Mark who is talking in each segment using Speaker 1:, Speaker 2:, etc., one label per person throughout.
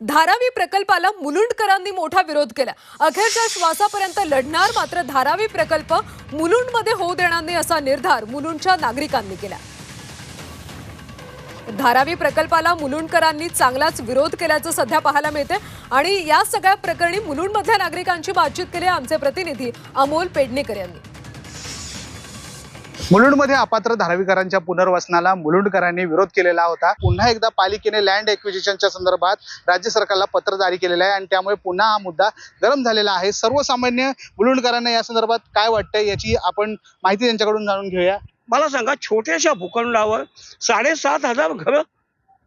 Speaker 1: धारावी प्रकल्पाला मुलुंडकरांनी मोठा विरोध केला. अखेरच्या श्वासापर्यंत लढणार मात्र धारावी प्रकल्प मुलुंडमध्ये होऊ देणार नाही असा निर्धार मुलुंडच्या नागरिकांनी केला. धारावी प्रकल्पाला मुलुंडकरांनी चांगलाच विरोध केल्याचं सध्या पाहायला मिळते आणि या सगळ्या प्रकरणी मुलुंडमधल्या नागरिकांची बातचीत केली आहे आमचे प्रतिनिधी अमोल पेडणेकर यांनी.
Speaker 2: मुलुंडमध्ये अपात्र धारावीकरांच्या पुनर्वसनाला मुलुंडकरांनी विरोध केलेला होता. पुन्हा एकदा पालिकेने लँड एक्विजिशनच्या संदर्भात राज्य सरकारला पत्र जारी केलेलं आहे आणि त्यामुळे पुन्हा हा मुद्दा गरम झालेला आहे. सर्वसामान्य मुलुंडकरांना या संदर्भात काय वाटतं याची आपण माहिती त्यांच्याकडून जाणून घेऊया.
Speaker 3: मला सांगा छोट्याशा भूखंडावर साडेसात हजार घरं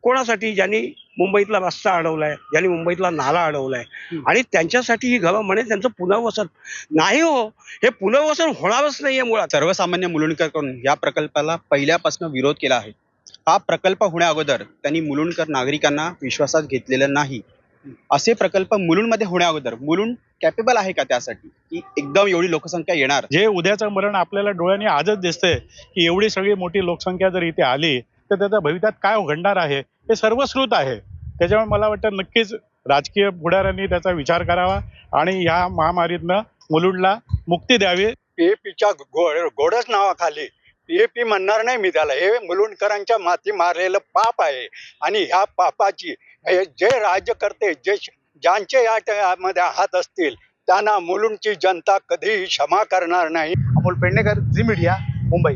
Speaker 3: कोणासाठी ज्यांनी मुंबईतला रस्ता अडवलाय ज्यांनी मुंबईतला नाला अडवलाय. आणि त्यांच्यासाठी ही घरं म्हणे त्यांचं पुनर्वसन. नाही हो हे पुनर्वसन होणारच नाहीये मुळात.
Speaker 4: सर्वसामान्य मुलुंडकरकडून या प्रकल्पाला पहिल्यापासून विरोध केला आहे. हा प्रकल्प होण्या अगोदर त्यांनी मुलुंडकर नागरिकांना विश्वासात घेतलेलं नाही. असे प्रकल्प मुलुंडमध्ये होण्या अगोदर मुलुंड कॅपेबल आहे का त्यासाठी? की एकदम एवढी लोकसंख्या येणार?
Speaker 5: जे उद्याचं मरण आपल्याला डोळ्यांनी आजच दिसतंय की एवढी सगळी मोठी लोकसंख्या जर इथे आली तर त्याच्या भविष्यात काय घडणार आहे हे सर्वश्रुत आहे. त्याच्यामुळे मला वाटतं नक्कीच राजकीय पुढाऱ्यांनी त्याचा विचार करावा आणि ह्या महामारीतनं मुलुंडला मुक्ती द्यावी.
Speaker 6: पीएपीच्या गोड गोडच नावाखाली पीएपी म्हणणार नाही मी त्याला. हे मुलुंडकरांच्या माती मारलेलं पाप आहे आणि ह्या पापाची हे जे राज्यकर्ते जे ज्यांचे या ट- मध्ये हात असतील त्यांना मुलुंडची जनता कधीही क्षमा करणार नाही.
Speaker 2: Amol Pednekar Zee media Mumbai.